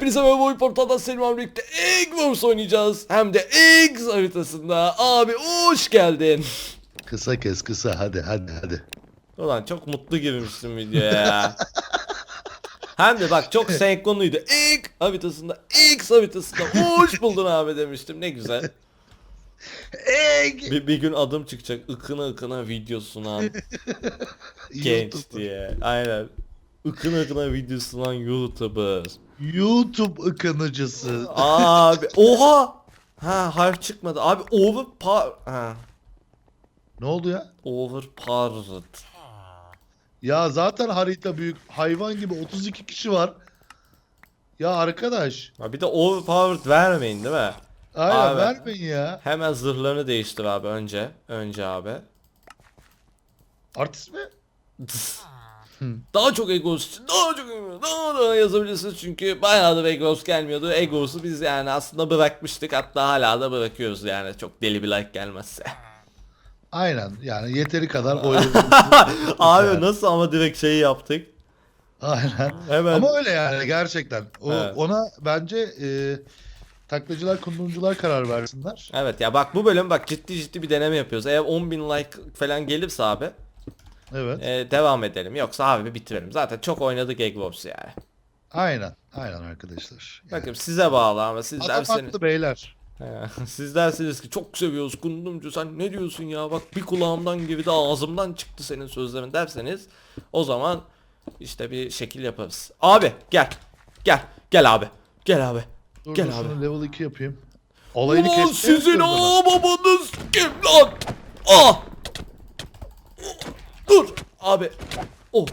Hepinize merhaba oyun portaldan Selim birlikte Egg Wars oynayacağız. Hem de Eggs haritasında. Abi hoş geldin. Kısa kes kısa hadi hadi hadi. Ulan çok mutlu girmişsin videoya ya. Hem de bak çok senkronluydu. Egg haritasında, Eggs haritasında. Hoş buldun abi demiştim. Ne güzel. Egg. Bir, bir gün adım çıkacak. ıkına ıkına video sunan genç diye. Aynen. Ikına ıkına video sunan YouTuber. YouTube ıkınıcısı. Abi oha. Ha harf çıkmadı. Abi overpower. Ha. Ne oldu ya? Overpowered. Ya zaten harita büyük. Hayvan gibi 32 kişi var. Ya arkadaş. Ha bir de overpowered vermeyin değil mi? Aynen Abi. vermeyin ya. Hemen zırhlarını değiştir abi önce. Önce abi. Artist mi? Daha çok Egos için daha çok Egos, daha daha yazabilirsiniz çünkü bayağıdır Egos gelmiyordu. Egos'u biz yani aslında bırakmıştık hatta hala da bırakıyoruz yani çok deli bir like gelmezse. Aynen yani yeteri kadar oyun. abi nasıl ama direkt şeyi yaptık. Aynen. Hemen. Ama öyle yani gerçekten. O, Evet. Ona bence e, taklacılar kundumcular karar versinler. Evet ya bak bu bölüm bak ciddi ciddi bir deneme yapıyoruz. Eğer 10.000 like falan gelirse abi Evet. e, devam edelim. Yoksa abi bitirelim. Zaten çok oynadık Egg Wars yani. Aynen. Aynen arkadaşlar. Yani. Bakın size bağlı ama siz Adam derseniz. haklı beyler. Siz dersiniz ki çok seviyoruz kundumcu sen ne diyorsun ya bak bir kulağımdan girdi ağzımdan çıktı senin sözlerin derseniz o zaman işte bir şekil yaparız. Abi gel gel gel abi gel abi. Dur Gel dur abi. level 2 yapayım. Olayını Ulan kesmeye sizin aa babanız kim lan? Ah! Dur abi. Oh.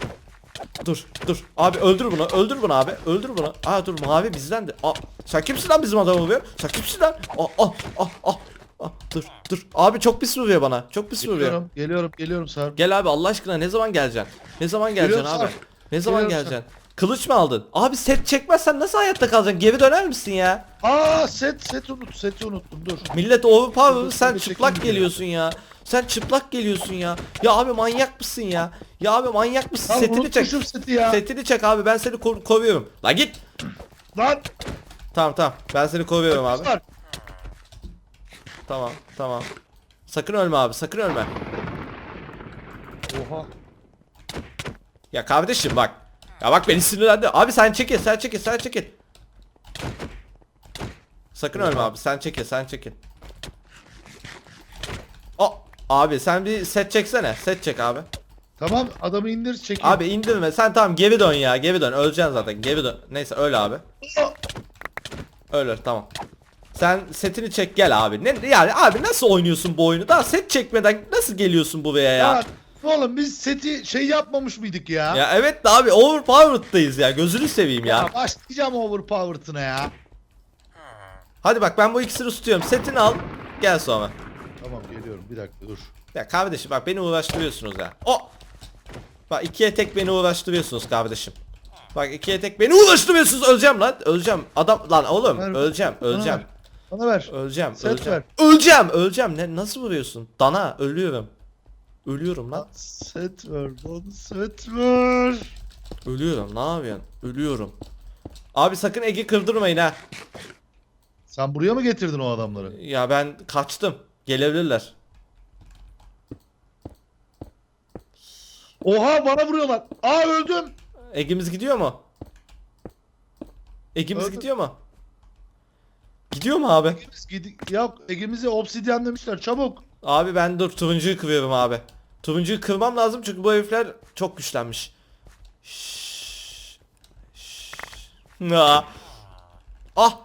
Dur dur abi öldür bunu öldür bunu abi öldür bunu. Aa dur mavi bizden de. Aa, sen kimsin lan bizim adam oluyor? Sen kimsin lan? Aa, ah ah ah. Ah, dur dur abi çok pis vuruyor bana çok pis vuruyor. Geliyorum, geliyorum, geliyorum Sarp. Gel abi Allah aşkına ne zaman geleceksin? Ne zaman geleceksin Geliyorum abi? Sarp. Ne zaman Geliyorum geleceksin? Kılıç mı aldın? Abi set çekmezsen nasıl hayatta kalacaksın? Geri döner misin ya? Aa set set unut, seti unuttum dur. Millet overpower Dur, sen çıplak çekeyim geliyorsun ya. Sen çıplak geliyorsun ya. Ya abi manyak mısın ya? Ya abi manyak mısın? Lan Setini çek. seti ya. Setini çek abi ben seni ko- kovuyorum. La git. Lan. Tamam tamam ben seni kovuyorum abi. Tamam tamam. Sakın ölme abi sakın ölme. Oha. Ya kardeşim bak. Ya bak beni sinirlendi. Abi sen çekil sen çekil sen çekil. Sakın ölme abi sen çekil sen çekil. Abi sen bir set çeksene. Set çek abi. Tamam adamı indir çekeyim. Abi indirme. Sen tamam geri dön ya. Geri dön. Öleceksin zaten. Geri dön. Neyse öl abi. Öl öl tamam. Sen setini çek gel abi. Ne yani abi nasıl oynuyorsun bu oyunu? Daha set çekmeden nasıl geliyorsun buraya ya? Ya oğlum biz seti şey yapmamış mıydık ya? Ya evet de abi overpowered'dayız ya. Gözünü seveyim ya. Ya başlayacağım overpowered'ına ya. Hadi bak ben bu ikisini tutuyorum. Setini al. Gel sonra. Geliyorum bir dakika dur. Ya kardeşim bak beni uğraştırıyorsunuz ya. O. Bak ikiye tek beni uğraştırıyorsunuz kardeşim. Bak ikiye tek beni uğraştırıyorsunuz. Öleceğim lan. Öleceğim. Adam lan oğlum. Ver, öleceğim. bana Öleceğim. ver. Bana ver. Öleceğim. Set öleceğim. Öleceğim. Öleceğim. Ne nasıl vuruyorsun? Dana ölüyorum. Ölüyorum lan. Set ver lan set ver. Ölüyorum. Ne yapıyorsun? Ölüyorum. Abi sakın Ege kırdırmayın ha. Sen buraya mı getirdin o adamları? Ya ben kaçtım. Gelebilirler. Oha bana vuruyorlar. Aa öldüm. Ege'miz gidiyor mu? Ege'miz Öldü. gidiyor mu? Gidiyor mu abi? Egemiz gidi Yok Ege'mizi obsidyen demişler çabuk. Abi ben dur turuncuyu kırıyorum abi. Turuncuyu kırmam lazım çünkü bu herifler çok güçlenmiş. Şşş. Şşş. Ah. Ah.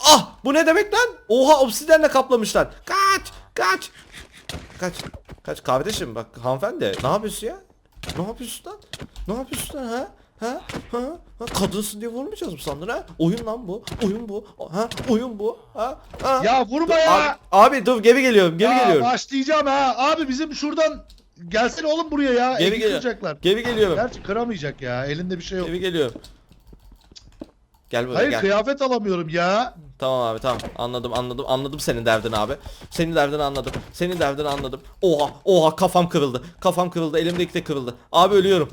Ah bu ne demek lan? Oha obsidenle kaplamışlar. Kaç! Kaç! Kaç! Kaç kardeşim bak hanımefendi ne yapıyorsun ya? Ne yapıyorsun lan? Ne yapıyorsun lan ha? Ha? Ha? ha? Kadınsın diye vurmayacağız mı sandın ha? Oyun lan bu. Oyun bu. Ha? Oyun bu. Ha? ha? Ya vurma Abi, ya. abi dur geri geliyorum. Geri Aa, geliyorum. Başlayacağım ha. Abi bizim şuradan gelsene oğlum buraya ya. Geri geliyorum. Geri geliyorum. Gerçi kıramayacak ya. Elinde bir şey yok. Geri geliyorum. Gel buraya Hayır gel. kıyafet alamıyorum ya. Tamam abi tamam. Anladım anladım. Anladım senin derdini abi. Senin derdini anladım. Senin derdini anladım. Oha oha kafam kırıldı. Kafam kırıldı. Elimdeki de kırıldı. Abi ölüyorum.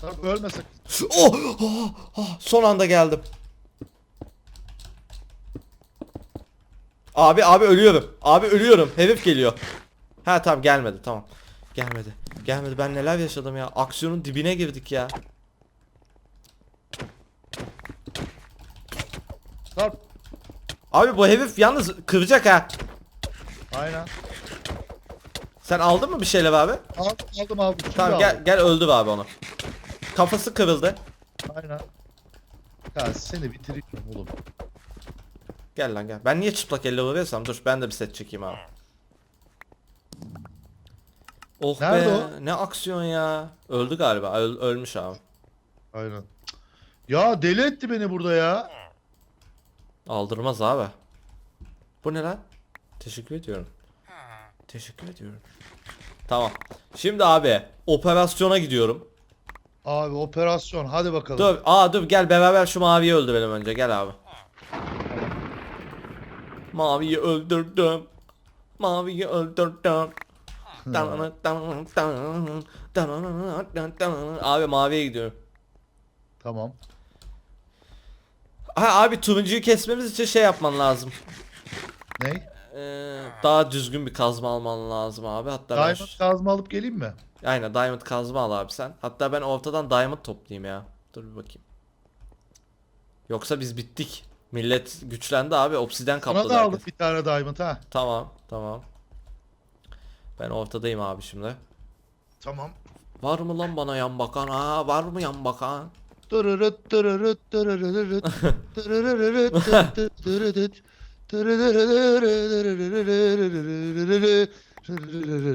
Sarp ölme sakın. Oh, oh, oh, son anda geldim. Abi abi ölüyorum. Abi ölüyorum. Herif geliyor. Ha tamam gelmedi tamam. Gelmedi. Gelmedi. Ben neler yaşadım ya. Aksiyonun dibine girdik ya. Sarp. Abi bu herif yalnız kıracak ha. Aynen. Sen aldın mı bir şeyler abi? Aldım aldım aldım. Şimdi Tamam gel aldım. gel öldür abi onu. Kafası kırıldı. Aynen. Ya seni bitireyim oğlum. Gel lan gel. Ben niye çıplak elle vuruyorsam dur ben de bir set çekeyim abi. Oh Nerede be o? ne aksiyon ya. Öldü galiba Öl- ölmüş abi. Aynen. Ya deli etti beni burada ya. Aldırmaz abi. Bu ne lan? Teşekkür ediyorum. Teşekkür ediyorum. Tamam. Şimdi abi operasyona gidiyorum. Abi operasyon hadi bakalım. Dur aa dur gel beraber şu maviyi öldürelim önce gel abi. Maviyi öldürdüm. Maviyi öldürdüm. Abi maviye gidiyorum. Tamam. Ha, abi turuncuyu kesmemiz için şey yapman lazım. Ney? Ee, daha düzgün bir kazma alman lazım abi. Hatta ben Diamond kazma alıp geleyim mi? Aynen diamond kazma al abi sen. Hatta ben ortadan diamond toplayayım ya. Dur bir bakayım. Yoksa biz bittik. Millet güçlendi abi. Obsiden Sana kapladı da aldım herkes. bir tane diamond ha. Tamam tamam. Ben ortadayım abi şimdi. Tamam. Var mı lan bana yan bakan? Aa var mı yan bakan? Tırırırıt tırırıt tırırırıt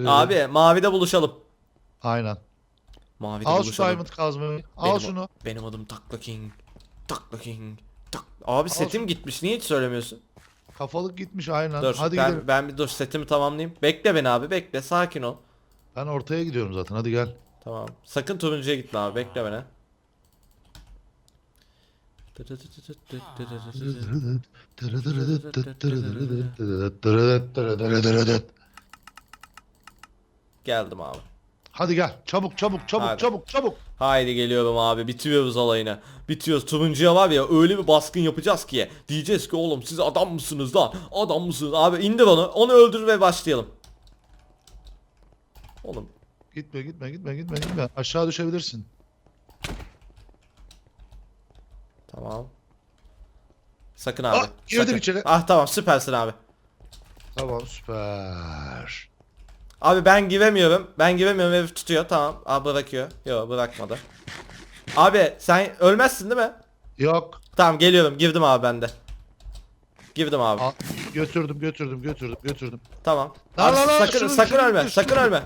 Abi mavide buluşalım. Aynen. Mavide Al şu buluşalım. diamond kazmayı. Al Benim- şunu. Benim adım Takla King. Takla King. Tak. Abi setim gitmiş. Niye hiç söylemiyorsun? Kafalık gitmiş aynen. Dur Hadi ben, gidelim. ben bir dur setimi tamamlayayım. Bekle beni abi bekle sakin ol. Ben ortaya gidiyorum zaten. Hadi gel. Tamam. Sakın turuncuya gitme abi. Bekle beni. Geldim abi. Hadi gel. Çabuk çabuk çabuk Hadi. çabuk çabuk. Haydi geliyorum abi. Bitiriyoruz alayını. Bitiyoruz. Turuncuya var ya öyle bir baskın yapacağız ki. Diyeceğiz ki oğlum siz adam mısınız lan? Adam mısınız? Abi indir onu. Onu öldür ve başlayalım. Oğlum Gitme gitme gitme gitme gitme. Aşağı düşebilirsin. Tamam. Sakın abi. Ah, girdim sakın. içeri. Ah tamam süpersin abi. Tamam süper. Abi ben giremiyorum. Ben giremiyorum herif tutuyor. Tamam. Abi bırakıyor. Yok bırakmadı. Abi sen ölmezsin değil mi? Yok. Tamam geliyorum. Girdim abi ben de. Girdim abi. Al, götürdüm götürdüm götürdüm götürdüm. Tamam. Lan Abi lan lan, sakın şunu- sakın şunu ölme. sakın şunu dur. ölme.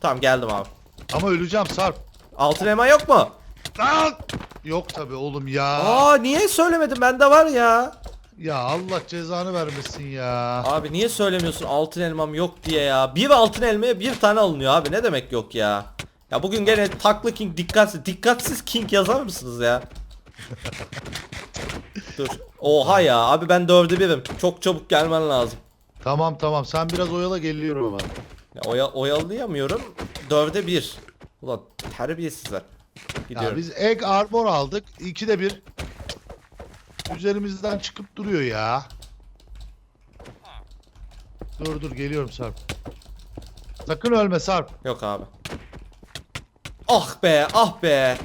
Tamam geldim abi. Ama öleceğim Sarp. Altın elma yok mu? Lan! Yok tabi oğlum ya. Aa niye söylemedin? Bende var ya. Ya Allah cezanı vermesin ya. Abi niye söylemiyorsun altın elmam yok diye ya. Bir altın elmaya bir tane alınıyor abi. Ne demek yok ya. Ya bugün gene taklı king dikkatsiz. Dikkatsiz king yazar mısınız ya? Dur. Oha ya abi ben dörde birim. Çok çabuk gelmen lazım. Tamam tamam sen biraz oyala geliyorum hemen. Ya oya, oyalayamıyorum. Dörde bir. Ulan terbiyesizler. Ya Gidiyorum. biz egg armor aldık. İkide bir üzerimizden çıkıp duruyor ya. Dur dur geliyorum Sarp. Sakın ölme Sarp. Yok abi. Ah be ah be.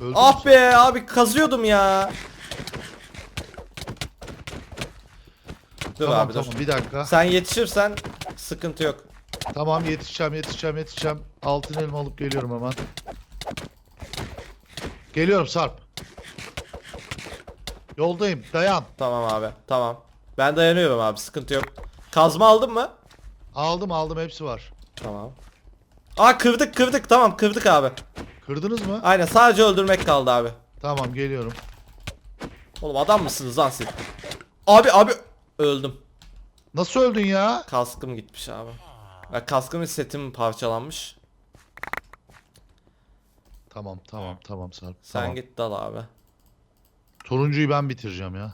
Öldün Ah be abi kazıyordum ya. Dur Tamam abi dur. tamam bir dakika. Sen yetişirsen sıkıntı yok. Tamam yetişeceğim yetişeceğim yetişeceğim. Altın elma alıp geliyorum hemen. Geliyorum Sarp. Yoldayım dayan. Tamam abi tamam. Ben dayanıyorum abi sıkıntı yok. Kazma aldın mı? Aldım aldım hepsi var. Tamam. Aa kırdık kırdık tamam kırdık abi. Kırdınız mı? Aynen sadece öldürmek kaldı abi. Tamam geliyorum. Oğlum adam mısınız lan siz? Abi abi öldüm. Nasıl öldün ya? Kaskım gitmiş abi. Ya kaskımın setim parçalanmış. Tamam tamam tamam Sarp. Sen tamam. git dal abi. Turuncuyu ben bitireceğim ya.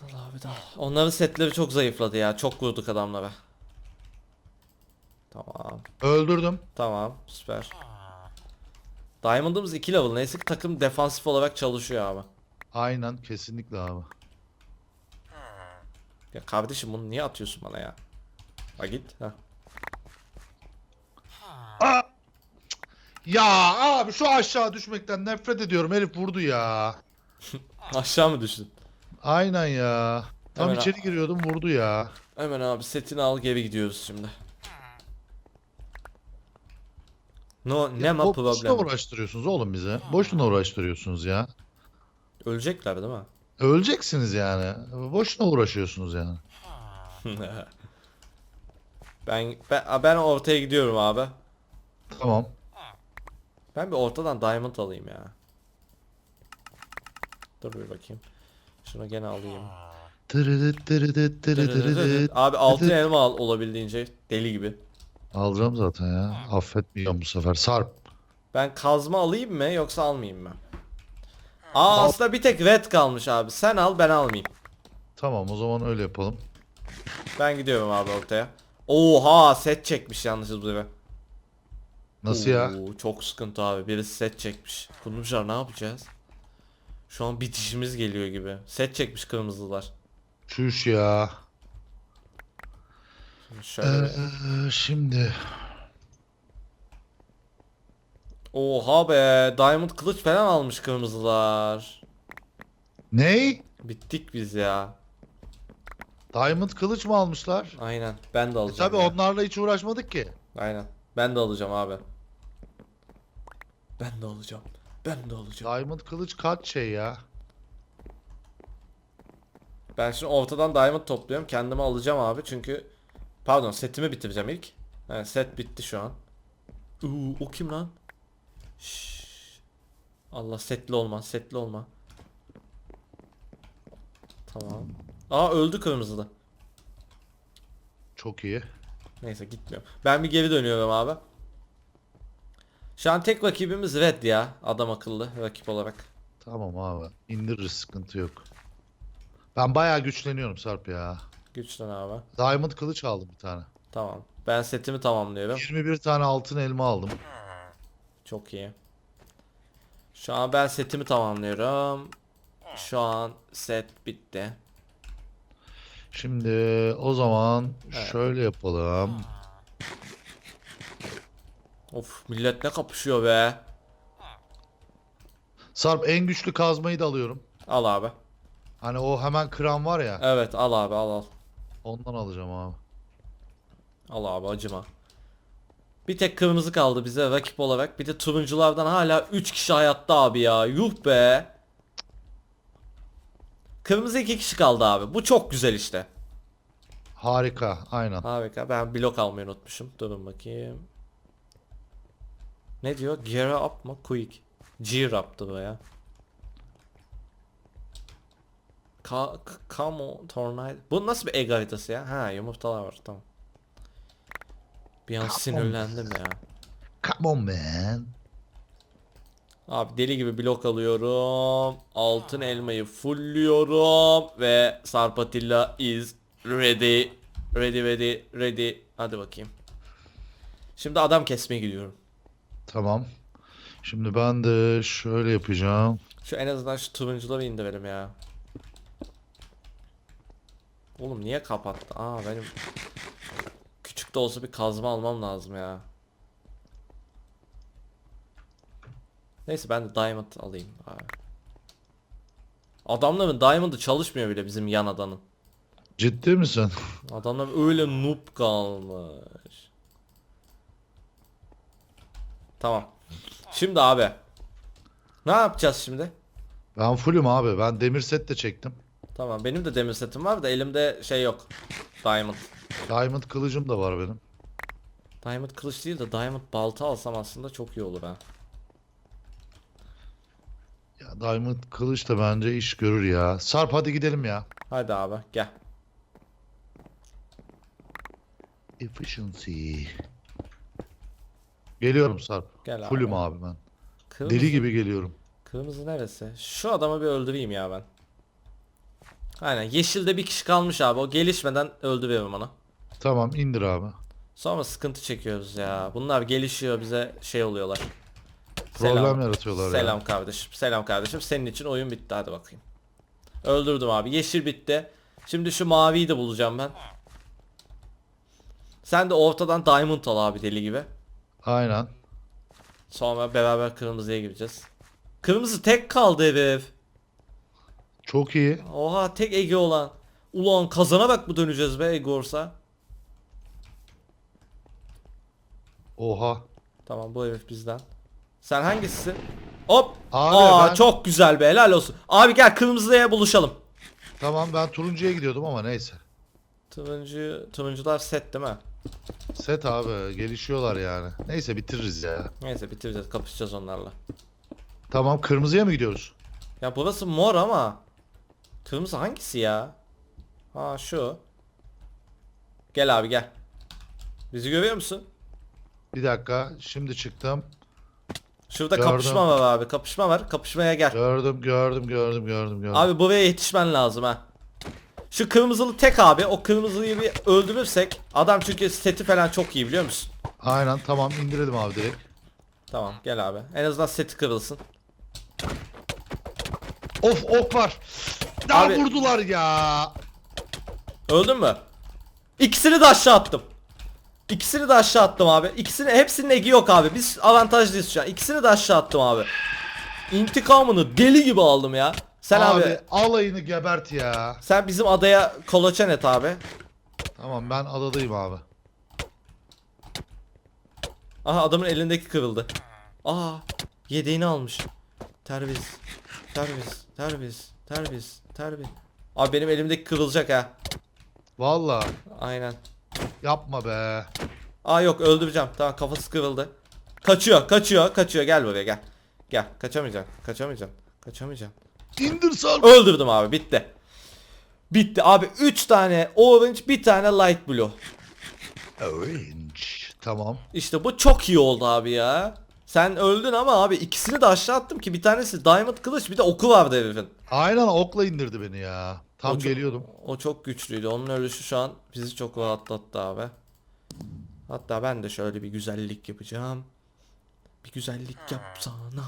Dal abi dal. Onların setleri çok zayıfladı ya. Çok vurduk adamlara. Tamam. Öldürdüm. Tamam. Süper. Diamond'ımız 2 level. Neyse ki takım defansif olarak çalışıyor abi. Aynen kesinlikle abi. Ya kardeşim bunu niye atıyorsun bana ya? Ha git. Ha. Ya abi şu aşağı düşmekten nefret ediyorum. Herif vurdu ya. Aşağı mı düştün? Aynen ya. Tam Hemen içeri giriyordum vurdu ya. Hemen abi setini al geri gidiyoruz şimdi. No ne ma Boşuna problem. uğraştırıyorsunuz oğlum bize. Boşuna uğraştırıyorsunuz ya. Ölecekler değil mi? Öleceksiniz yani. Boşuna uğraşıyorsunuz yani. ben, ben ben ortaya gidiyorum abi. Tamam. Ben bir ortadan diamond alayım ya. Dur bir bakayım. Şunu gene alayım. Tırıdıt tırıdıt tırıdıt. Abi altın elma al olabildiğince deli gibi. Alacağım zaten ya. Affetmeyeceğim bu sefer. Sarp. Ben kazma alayım mı yoksa almayayım mı? Aa aslında bir tek red kalmış abi. Sen al ben almayayım. Tamam o zaman öyle yapalım. Ben gidiyorum abi ortaya. Oha set çekmiş yalnız buraya. Nasıl ya? Oo, çok sıkıntı abi. Birisi set çekmiş. Kurnumcular ne yapacağız? Şu an bitişimiz geliyor gibi. Set çekmiş kırmızılar. Çüş ya. Şimdi Şöyle. Ee, şimdi. Oha be. Diamond kılıç falan almış kırmızılar. Ney? Bittik biz ya. Diamond kılıç mı almışlar? Aynen. Ben de E alacağım. tabi ya. onlarla hiç uğraşmadık ki. Aynen. Ben de alacağım abi. Ben de alacağım. Ben de alacağım. Diamond kılıç kaç şey ya? Ben şimdi ortadan diamond topluyorum. Kendime alacağım abi çünkü pardon setimi bitireceğim ilk. Evet set bitti şu an. Uuu o kim lan? Şşş. Allah setli olma, setli olma. Tamam. Aa öldü kırmızılı. Çok iyi. Neyse gitmiyorum. Ben bir geri dönüyorum abi. Şu an tek rakibimiz Red ya. Adam akıllı rakip olarak. Tamam abi. İndiririz sıkıntı yok. Ben bayağı güçleniyorum Sarp ya. Güçlen abi. Diamond kılıç aldım bir tane. Tamam. Ben setimi tamamlıyorum. 21 tane altın elma aldım. Çok iyi. Şu an ben setimi tamamlıyorum. Şu an set bitti. Şimdi o zaman şöyle yapalım. Of millet ne kapışıyor be. Sarp en güçlü kazmayı da alıyorum. Al abi. Hani o hemen kıran var ya. Evet al abi al al. Ondan alacağım abi. Al abi acıma. Bir tek kırmızı kaldı bize rakip olarak. Bir de turunculardan hala 3 kişi hayatta abi ya. Yuh be. Kırmızı 2 kişi kaldı abi. Bu çok güzel işte. Harika. Aynen. Harika. Ben blok almayı unutmuşum. Durun bakayım. Ne diyor? Gear up mı? Quick. Gear up'tı bu ya. Ka Kamo Tornado. Bu nasıl bir egg haritası ya? Ha yumurtalar var tamam. Bir an sinirlendim ya. Come on man. Abi deli gibi blok alıyorum. Altın elmayı fullliyorum ve Sarpatilla is ready. Ready ready ready. Hadi bakayım. Şimdi adam kesmeye gidiyorum. Tamam. Şimdi ben de şöyle yapacağım. Şu en azından şu turuncuları indirelim ya. Oğlum niye kapattı? Aa benim küçük de olsa bir kazma almam lazım ya. Neyse ben de diamond alayım abi. Adamların diamond'ı çalışmıyor bile bizim yan adanın. Ciddi misin? Adamlar öyle noob kalmış. Tamam. Şimdi abi. Ne yapacağız şimdi? Ben fullüm abi. Ben demir set de çektim. Tamam benim de demir setim var da elimde şey yok. Diamond. Diamond kılıcım da var benim. Diamond kılıç değil de diamond balta alsam aslında çok iyi olur ha. Ya Diamond kılıç da bence iş görür ya. Sarp hadi gidelim ya. Hadi abi gel. Efficiency. Geliyorum Sarp. Gel abi. Fullüm abi ben. Kırmızı, Deli gibi geliyorum. Kırmızı neresi? Şu adamı bir öldüreyim ya ben. Aynen yeşilde bir kişi kalmış abi. O gelişmeden öldürüyorum onu. Tamam indir abi. Sonra sıkıntı çekiyoruz ya. Bunlar gelişiyor bize şey oluyorlar. Problem yaratıyorlar ya. Selam kardeşim. Selam kardeşim. Senin için oyun bitti hadi bakayım. Öldürdüm abi. Yeşil bitti. Şimdi şu maviyi de bulacağım ben. Sen de ortadan diamond al abi deli gibi. Aynen. Sonra beraber kırmızıya gireceğiz. Kırmızı tek kaldı herif. Çok iyi. Oha tek Ege olan. Ulan kazana bak mı döneceğiz be Ege olsa. Oha. Tamam bu herif bizden. Sen hangisisin? Hop. Abi Aa ben- çok güzel be helal olsun. Abi gel kırmızıya buluşalım. Tamam ben turuncuya gidiyordum ama neyse. Turuncu, turuncular set değil mi? Set abi gelişiyorlar yani. Neyse bitiririz ya. Neyse bitireceğiz kapışacağız onlarla. Tamam kırmızıya mı gidiyoruz? Ya burası mor ama. Kırmızı hangisi ya? Ha şu. Gel abi gel. Bizi görüyor musun? Bir dakika şimdi çıktım. Şurada Gördüm. kapışma var abi. Kapışma var. Kapışmaya gel. Gördüm gördüm gördüm gördüm gördüm. Abi buraya yetişmen lazım ha. Şu kırmızılı tek abi. O kırmızıyı bir öldürürsek. Adam çünkü seti falan çok iyi biliyor musun? Aynen tamam indirelim abi direkt. Tamam gel abi. En azından seti kırılsın. Of ok var. Daha Abi- vurdular ya. Öldün mü? İkisini de aşağı attım. İkisini de aşağı attım abi. İkisini hepsinin egi yok abi. Biz avantajlıyız şu an. İkisini de aşağı attım abi. İntikamını deli gibi aldım ya. Sen abi, abi, alayını gebert ya. sen bizim adaya kolaçan et abi. Tamam ben adadayım abi. Aha adamın elindeki kırıldı. Aa yedeğini almış. Terbiz. Terbiz. Terbiz. Terbiz. Terbiz. Abi benim elimdeki kırılacak ha. Valla Aynen. yapma be. Aa yok öldüreceğim. Tamam kafası kırıldı. Kaçıyor, kaçıyor, kaçıyor. Gel buraya gel. Gel. Kaçamayacağım. Kaçamayacağım. Kaçamayacağım. İndir sal. Öldürdüm abi. Bitti. Bitti abi 3 tane orange, bir tane light blue. Orange. Tamam. İşte bu çok iyi oldu abi ya. Sen öldün ama abi ikisini de aşağı attım ki bir tanesi diamond kılıç bir de oku vardı herifin. Aynen okla indirdi beni ya. Tam O çok- geliyordum. O çok güçlüydü. Onun ölüşü şu an bizi çok rahatlattı abi. Hatta ben de şöyle bir güzellik yapacağım. Bir güzellik yapsana.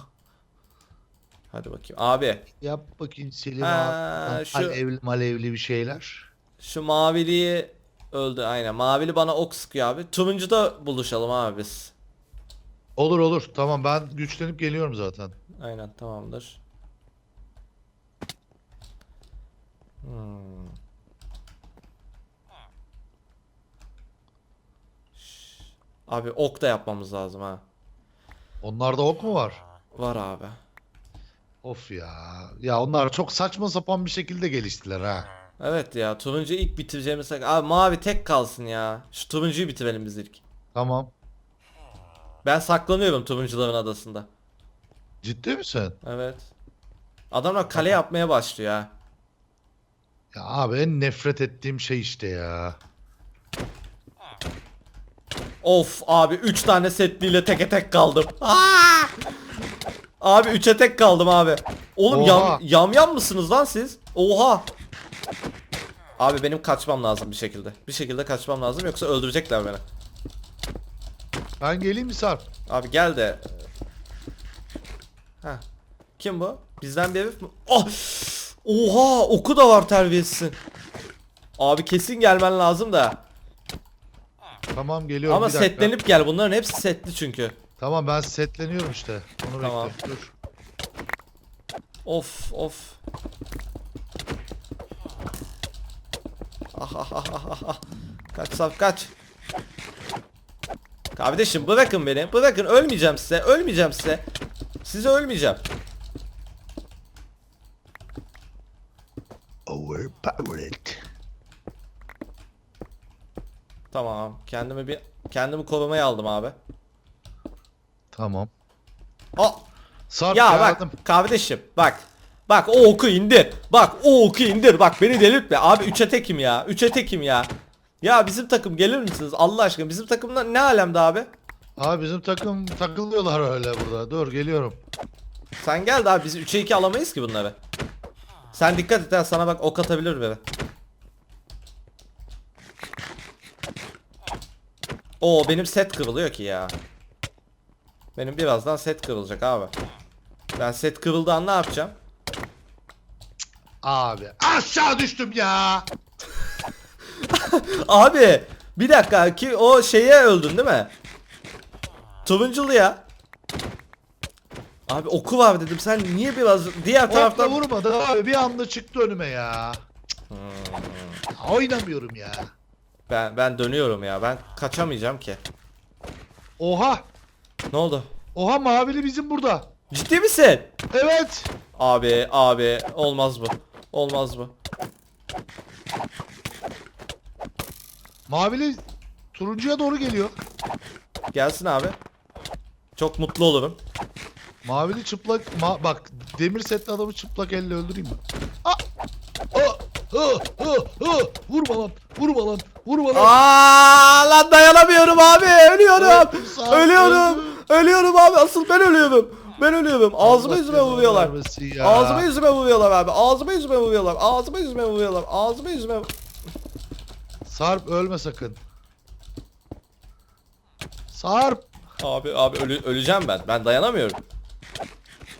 Hadi bakayım. Abi Yap bakayım Selim Ha, abi. şu- Alevli malevli bir şeyler. şu maviliği öldü aynen. Mavili bana ok sıkıyor abi. Turuncuda buluşalım abi biz. Olur olur. Tamam ben güçlenip geliyorum zaten. Aynen tamamdır. Hmm. Abi ok da yapmamız lazım ha. Onlarda ok mu var? Var abi. Of ya. Ya onlar çok saçma sapan bir şekilde geliştiler ha. Evet ya turuncu ilk bitireceğimiz abi mavi tek kalsın ya. Şu turuncuyu bitirelim biz ilk. Tamam. Ben saklanıyorum turuncuların adasında. Ciddi misin? Evet. Adamlar kale yapmaya başlıyor ha. Ya abi en nefret ettiğim şey işte ya. Of abi 3 tane setliyle teke tek kaldım. Aa! Abi 3'e tek kaldım abi. Oğlum Oha. yam, yam yam mısınız lan siz? Oha. Abi benim kaçmam lazım bir şekilde. Bir şekilde kaçmam lazım yoksa öldürecekler beni. Ben geleyim mi Sarp? Abi gel de. Ha. Kim bu? Bizden bir herif mi? Oh! Oha oku da var terbiyesizin. Abi kesin gelmen lazım da. Tamam geliyorum Ama bir dakika. setlenip gel. Bunların hepsi setli çünkü. Tamam ben setleniyorum işte. Onu Tamam. bekle. Dur. Of of. Ah ah ah ah ah, ah. Kaç saf kaç. Kardeşim bırakın beni. Bırakın ölmeyeceğim size. Ölmeyeceğim size. Size ölmeyeceğim. Overpowered. Tamam. Kendimi bir kendimi korumaya aldım abi. Tamam. Aa, Sarp ya yardım. bak kardeşim bak. Bak o oku indir. Bak o oku indir. Bak beni delirtme. Abi 3'e tekim ya. 3'e tekim ya. Ya bizim takım gelir misiniz Allah aşkına? Bizim takımda ne alemde abi? Abi bizim takım takılıyorlar öyle burada. Dur geliyorum. Sen gel de abi biz 3'e 2 alamayız ki bunları. Sen dikkat et ha sana bak ok atabilir biri. Oo benim set kırılıyor ki ya. Benim birazdan set kırılacak abi. Ben set kırıldığı ne yapacağım? Abi aşağı düştüm ya. Abi bir dakika ki o şeye öldün değil mi? Turunculu ya. Abi oku var dedim sen niye biraz diğer Okla taraftan vurmadı abi bir anda çıktı önüme ya. Hmm, Oynamıyorum ya. ben ben dönüyorum ya ben kaçamayacağım ki. Oha. Ne oldu? Oha mavili bizim burada. Ciddi misin? Evet. Abi abi olmaz bu. Olmaz bu. Mavili turuncuya doğru geliyor. Gelsin abi. Çok mutlu olurum. Mavili çıplak ma- bak demir setli adamı çıplak elle öldüreyim mi? Ah! Ah! Ah! Ah! Ah! Vurma lan! Vurma lan! Vurma lan! Aa lan dayanamıyorum abi. Ölüyorum. Öldüm, sağ Ölüyorum. öldüm. Ölüyorum abi. Asıl ben ölüyorum. Ben ölüyorum. Ağzıma yüzüme vuruyorlar. Ağzıma yüzüme vuruyorlar abi. Ağzıma yüzüme vuruyorlar. Ağzıma yüzüme vuruyorlar. Ağzıma yüzüme Sarp ölme sakın. Sarp! Abi abi ölü- öleceğim ben. Ben dayanamıyorum.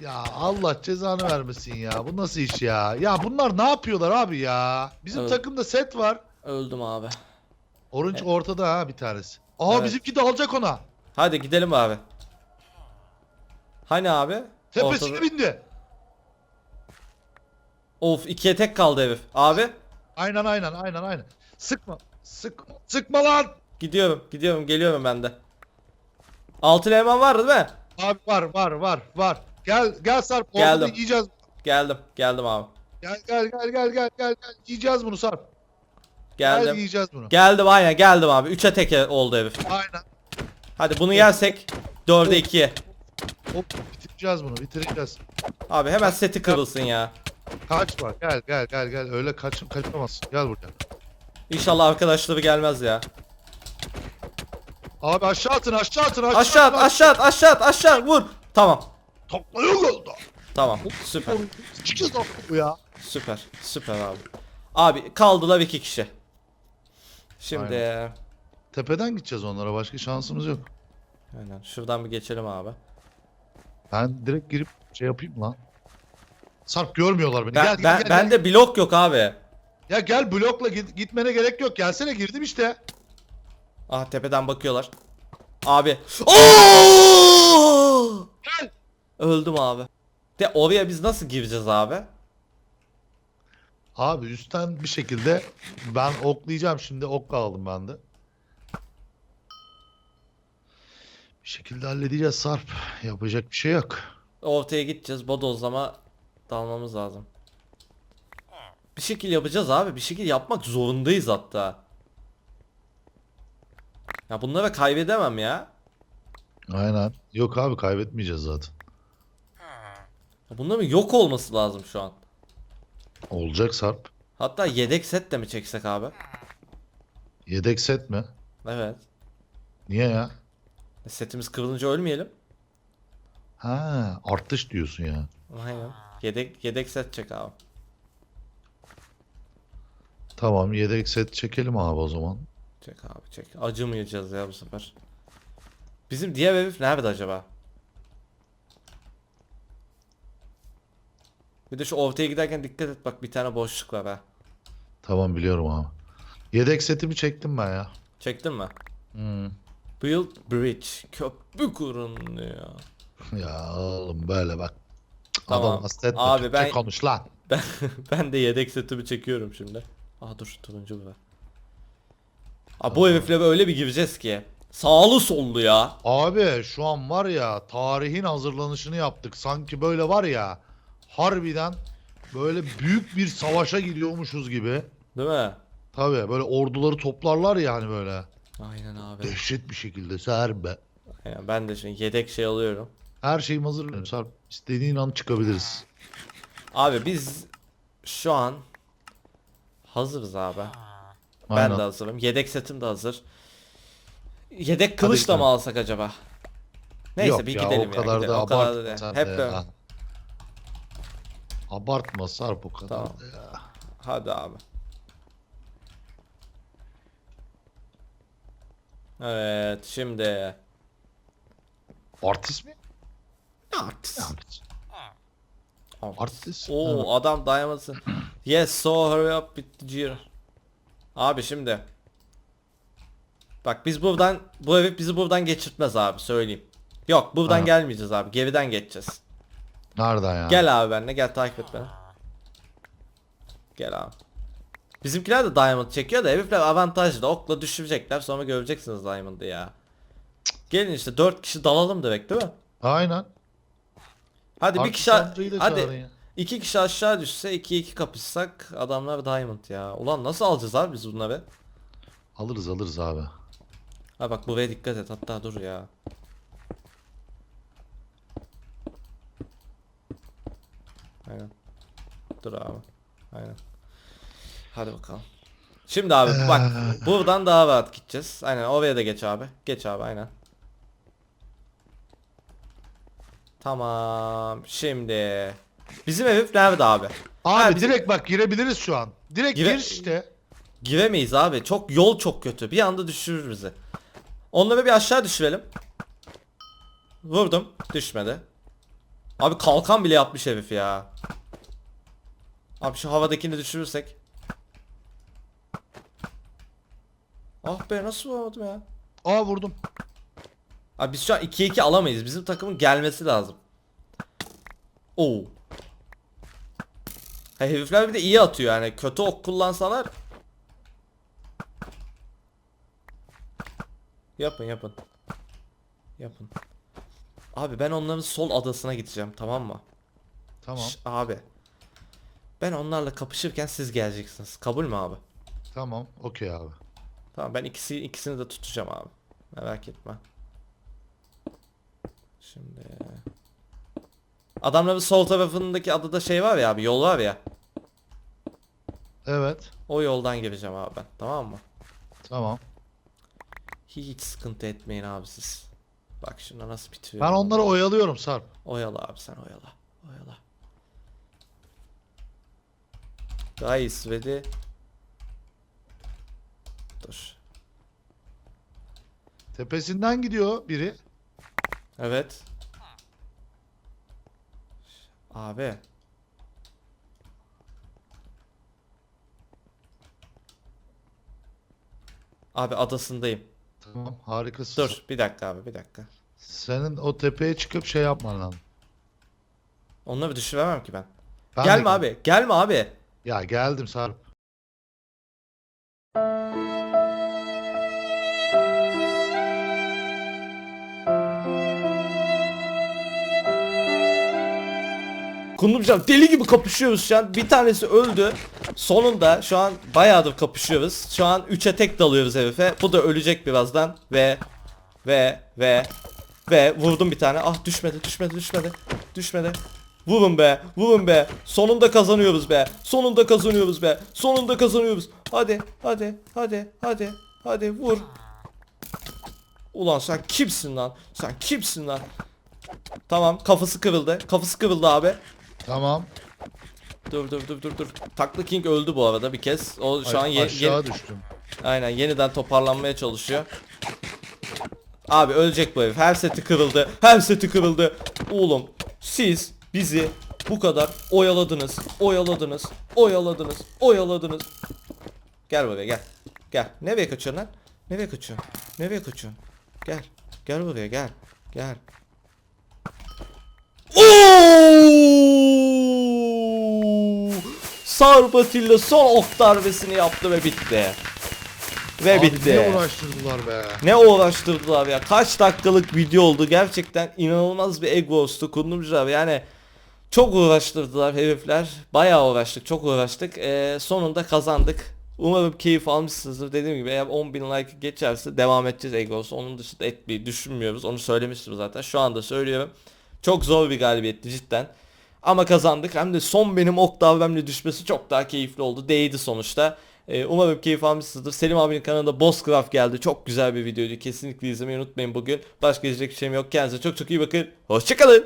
Ya Allah cezanı vermesin ya. Bu nasıl iş ya? Ya bunlar ne yapıyorlar abi ya? Bizim Evet. takımda set var. Öldüm abi. Orange Evet. ortada ha bir tanesi. Aa Evet. bizimki de alacak ona. Hadi gidelim abi. Hani abi? Tepesine Ortada- bindi. Of ikiye tek kaldı herif. Abi Aynen aynen aynen aynen. Sıkma. Sıkma. Sıkma lan. gidiyorum. Gidiyorum. Geliyorum ben de. Altın elman vardı değil mi? Abi var var var var. Gel gel Sarp. Geldim. yiyeceğiz. Geldim. Geldim abi. Gel gel gel gel gel gel gel. Yiyeceğiz bunu Sarp. Gel Geldim. yiyeceğiz bunu. Geldim aynen geldim abi. 3'e tek oldu herif. Aynen. Hadi bunu yersek 4'e 2'ye. Hop bitireceğiz bunu bitireceğiz. Abi hemen seti kırılsın ya. Kaçma gel gel gel gel öyle kaç kaçamazsın gel buraya. İnşallah arkadaşları gelmez ya. Abi aşağı atın aşağı atın aşağı, Aşağı at atın, aşağı at aşağı at aşağı vur. Tamam. Topla yok oldu. Tamam. Süper. Çıkacağız bu ya. Süper. Süper abi. Abi kaldılar iki kişi. Şimdi Tepeden gideceğiz onlara başka şansımız yok. aynen şuradan bir geçelim abi. Ben direkt girip şey yapayım lan. Sarp görmüyorlar beni. Ben gel, gel, ben gel, bende gel. blok yok abi. Ya gel blokla git, gitmene gerek yok. Gelsene girdim işte. Ah tepeden bakıyorlar. Abi. Oo! Gel. Öldüm abi. De oraya biz nasıl gireceğiz abi? Abi üstten bir şekilde ben oklayacağım şimdi okla aldım ben de. Bir şekilde halledeceğiz Sarp. Yapacak bir şey yok. Ortaya gideceğiz. Bodozlama dalmamız lazım. Bir şekil yapacağız abi. Bir şekil yapmak zorundayız hatta. Ya bunları kaybedemem ya. Aynen. Yok abi kaybetmeyeceğiz zaten. Ya Bunların yok olması lazım şu an. Olacak Sarp. Hatta yedek set de mi çeksek abi? Yedek set mi? Evet. Niye ya? Setimiz kırılınca ölmeyelim. Ha, artış diyorsun ya. Aynen. Yedek yedek set çek abi. Tamam yedek set çekelim abi o zaman. Çek abi çek. Acımayacağız ya bu sefer. Bizim diğer herif nerede acaba? Bir de şu ortaya giderken dikkat et bak bir tane boşluk var ha. Tamam biliyorum abi. Yedek setimi çektim ben ya. Çektin mi? Hmm. Build bridge. Köprü kurun ya. Ya oğlum böyle bak. Tamam. Adam hasret Abi Türkçe ben- konuş lan. Ben, ben de yedek setimi çekiyorum şimdi. Aa dur turuncu bu. var. Aa, bu herifle öyle bir gireceğiz ki. Sağlı sollu ya. Abi şu an var ya tarihin hazırlanışını yaptık. Sanki böyle var ya harbiden böyle büyük bir savaşa gidiyormuşuz gibi. Değil mi? Tabii böyle orduları toplarlar ya hani böyle. Aynen abi. Dehşet bir şekilde serbe. Aynen, ben de şimdi yedek şey alıyorum. Her şeyim hazır. Sarp istediğin an çıkabiliriz. Abi biz şu an hazırız abi. Ben Aynen. de hazırım. Yedek setim de hazır. Yedek kılıçla gidelim. mı alsak acaba? Neyse Yok bir ya, gidelim o ya. kadar gidelim. da O kadar da değil. Hep de ya. Abartma Sarp o kadar Tamam. da ya. Hadi abi. Evet şimdi. Artist mi? Artist. Artist. Artist. Oo Evet. adam diamonds'ın. Yes so hurry up with the gear. Abi şimdi. Bak biz buradan bu evi bizi buradan geçirtmez abi söyleyeyim. Yok buradan Ha. gelmeyeceğiz abi. Geriden geçeceğiz. Nereden ya? Gel abi benimle gel takip et beni. Gel abi. Bizimkiler de diamond çekiyor da herifler avantajlı. Okla düşürecekler sonra göreceksiniz diamond'ı ya. Gelin işte 4 kişi dalalım direkt değil mi? Aynen. Hadi bir kişi amcayı da çağırın hadi ya. iki kişi aşağı düşse 2 2 kapışsak adamlar diamond ya. Ulan nasıl alacağız abi biz bunları? Alırız alırız abi. Ha bak buraya dikkat et hatta dur ya. Aynen. Dur abi. Aynen. Hadi bakalım. Şimdi abi bak buradan daha rahat gideceğiz. Aynen oraya da geç abi. Geç abi aynen. Tamam. Şimdi bizim ev nerede abi? Abi Ha, bizim- direkt bak girebiliriz şu an. Direkt Gire- gir işte. Giremeyiz abi. Çok yol çok kötü. Bir anda düşürür bizi. Onları bir aşağı düşürelim. Vurdum. Düşmedi. Abi kalkan bile yapmış herif ya. Abi şu havadakini düşürürsek. Ah be nasıl vuramadım ya. Aa vurdum. Abi biz şu an 2'ye 2 alamayız. Bizim takımın gelmesi lazım. Oo. Ha, herifler bir de iyi atıyor yani. Kötü ok kullansalar. Yapın yapın. Yapın. Abi ben onların sol adasına gideceğim tamam mı? Tamam. Şş, abi. Ben onlarla kapışırken siz geleceksiniz. Kabul mü abi? Tamam. Okey abi. Tamam ben ikisi ikisini de tutacağım abi. Merak etme. Şimdi Adamların sol tarafındaki adada şey var ya abi yol var ya. Evet. O yoldan gireceğim abi ben. Tamam mı? Tamam. Hiç sıkıntı etmeyin abi siz. Bak şuna nasıl bitiyor. Ben onları oyalıyorum Sarp. Oyala abi sen oyala. Oyala. Guys ready. Dur. Tepesinden gidiyor biri. Evet. Abi. Abi adasındayım. Tamam harikasın. Dur bir dakika abi bir dakika. Senin o tepeye çıkıp şey yapman lazım. Onları düşüremem ki ben. Ben gelme abi gelme abi. Ya geldim Sarp. Kundumcan deli gibi kapışıyoruz şu an. Bir tanesi öldü. Sonunda şu an bayağıdır kapışıyoruz. Şu an 3'e tek dalıyoruz herife. Bu da ölecek birazdan. Ve ve ve ve vurdum bir tane. Ah düşmedi düşmedi düşmedi. Düşmedi. Vurun be vurun be. Sonunda kazanıyoruz be. Sonunda kazanıyoruz be. Sonunda kazanıyoruz. Hadi hadi hadi hadi hadi vur. Ulan sen kimsin lan? Sen kimsin lan? Tamam kafası kırıldı. Kafası kırıldı abi. Tamam. Dur dur dur dur dur. Taklı King öldü bu arada bir kez. O şu Ay- an ye- aşağı yeni- düştüm. aynen yeniden toparlanmaya çalışıyor. Abi ölecek bu herif. Her seti kırıldı. Her seti kırıldı. Oğlum siz bizi bu kadar oyaladınız. Oyaladınız. Oyaladınız. Oyaladınız. Gel buraya gel. Gel. Nereye kaçıyorsun lan? Nereye kaçıyorsun? Nereye kaçıyorsun? Gel. Gel buraya gel. Gel. Oo! Sarp Atilla son ok darbesini yaptı ve bitti. Ve Abi bitti. niye uğraştırdılar be? Ne uğraştırdılar ya. Kaç dakikalık video oldu. Gerçekten inanılmaz bir egos'tu. Kundumcu abi yani çok uğraştırdılar herifler. Bayağı uğraştık. Çok uğraştık. Ee, sonunda kazandık. Umarım keyif almışsınızdır. Dediğim gibi eğer 10.000 like geçerse devam edeceğiz Egos. Onun dışında etmeyi düşünmüyoruz. Onu söylemiştim zaten. Şu anda söylüyorum. Çok zor bir galibiyetti cidden. Ama kazandık. Hem de son benim ok davemle düşmesi çok daha keyifli oldu. Değdi sonuçta. Ee, umarım keyif almışsınızdır. Selim abinin kanalında Bosscraft geldi. Çok güzel bir videoydu. Kesinlikle izlemeyi unutmayın bugün. Başka diyecek bir şeyim yok. Kendinize çok çok iyi bakın. Hoşçakalın.